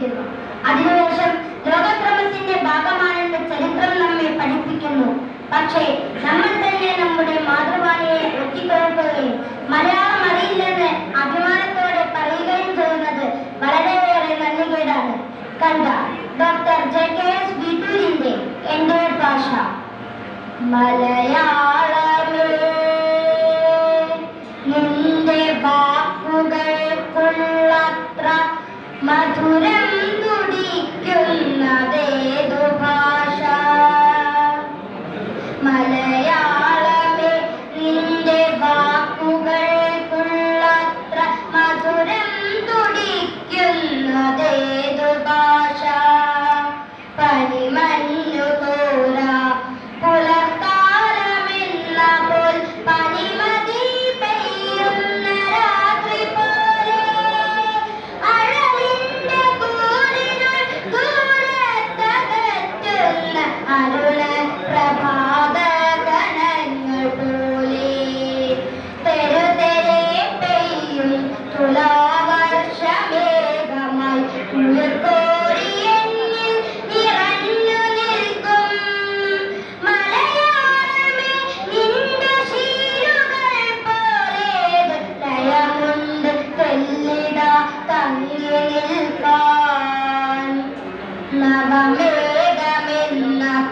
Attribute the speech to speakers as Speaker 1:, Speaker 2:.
Speaker 1: ചെയ്തിരിക്കുന്നു അതിനുശേഷം ലോകക്രമത്തിന്റെ ഭാഗമാണെന്ന് ചരിത്രം നമ്മെ പഠിപ്പിക്കുന്നു. പക്ഷേ നമ്മൾ തന്നെ നമ്മുടെ മാതൃഭാഷയെ ഒറ്റിക്കൊടുക്കുകയും മലയാളം അറിയില്ലെന്ന് അഭിമാനത്തോടെ പറയുകയും ചെയ്യുന്നത് വളരെയേറെ നന്ദികേടാണ്. കണ്ട ഡോക്ടർ ജെ കെ എസ് വിട്ടൂരിന്റെ എന്റെ ഭാഷ. മലയാളമേ നിന്റെ വാക്കുകൾക്കുള്ളത്ര മധുരം